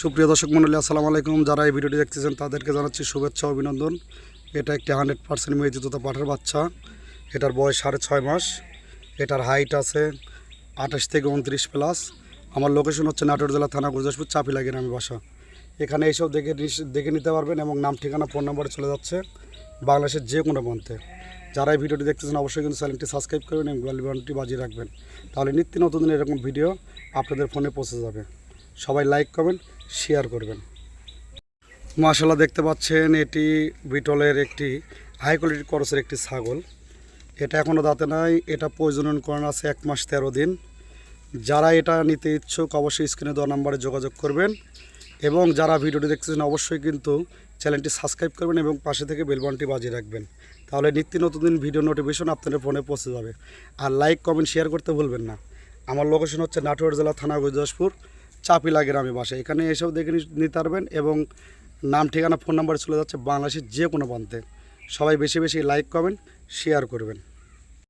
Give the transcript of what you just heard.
সুপ্রিয় দর্শক মন্ডলী আসসালামু আলাইকুম। যারা এই ভিডিওটি দেখতেছেন, তাদেরকে জানাচ্ছি শুভেচ্ছা, অভিনন্দন। এটা একটি হান্ড্রেড পার্সেন্ট মেয়ে জুতোতা পাঠার বাচ্চা। এটার বয়স সাড়ে ছয় মাস। এটার হাইট আছে আঠাশ থেকে উনত্রিশ প্লাস। আমার লোকেশন হচ্ছে নাটোর জেলা থানা গুরদাসপুর, চাপিলা গ্রামে বাসা। এখানে এইসব দেখে দেখে নিতে পারবেন এবং নাম, ঠিকানা, ফোন নাম্বারে চলে যাচ্ছে বাংলাদেশের যে কোনো প্রান্তে। যারা এই ভিডিওটি দেখতেছেন, অবশ্যই কিন্তু চ্যানেলটি সাবস্ক্রাইব করবেন এবং বেল বাটনটি বাজিয়ে রাখবেন। তাহলে নিত্য নতুন এরকম ভিডিও আপনাদের ফোনে পৌঁছে যাবে। সবাই লাইক করবেন শেয়ার করবেন। মাশাল্লাহ দেখতে পাচ্ছেন, এটি বিটলের একটি হাই কোয়ালিটির করসের একটি ছাগল। এটা এখনও দাঁতে নাই, এটা প্রয়োজনন করানো আছে এক মাস তেরো দিন। যারা এটা নিতে ইচ্ছুক, অবশ্যই স্ক্রিনে দেওয়া নাম্বারে যোগাযোগ করবেন। এবং যারা ভিডিওটি দেখতেছেন, অবশ্যই কিন্তু চ্যানেলটি সাবস্ক্রাইব করবেন এবং পাশে থেকে বেলবনটি বাজিয়ে রাখবেন। তাহলে নিত্য নতুন ভিডিও নোটিফিকেশন আপনাদের ফোনে পৌঁছে যাবে। আর লাইক কমেন্ট শেয়ার করতে ভুলবেন না। আমার লোকেশন হচ্ছে নাটোর জেলা, থানা গুরদাসপুর চাপিলা গ্রামে বাসে এখানে এসব দেখে নিতে পারবেন এবং নাম, ঠিকানা, ফোন নাম্বার চলে যাচ্ছে বাংলাদেশের যে কোনো প্রান্তে। সবাই বেশি বেশি লাইক করবেন শেয়ার করবেন।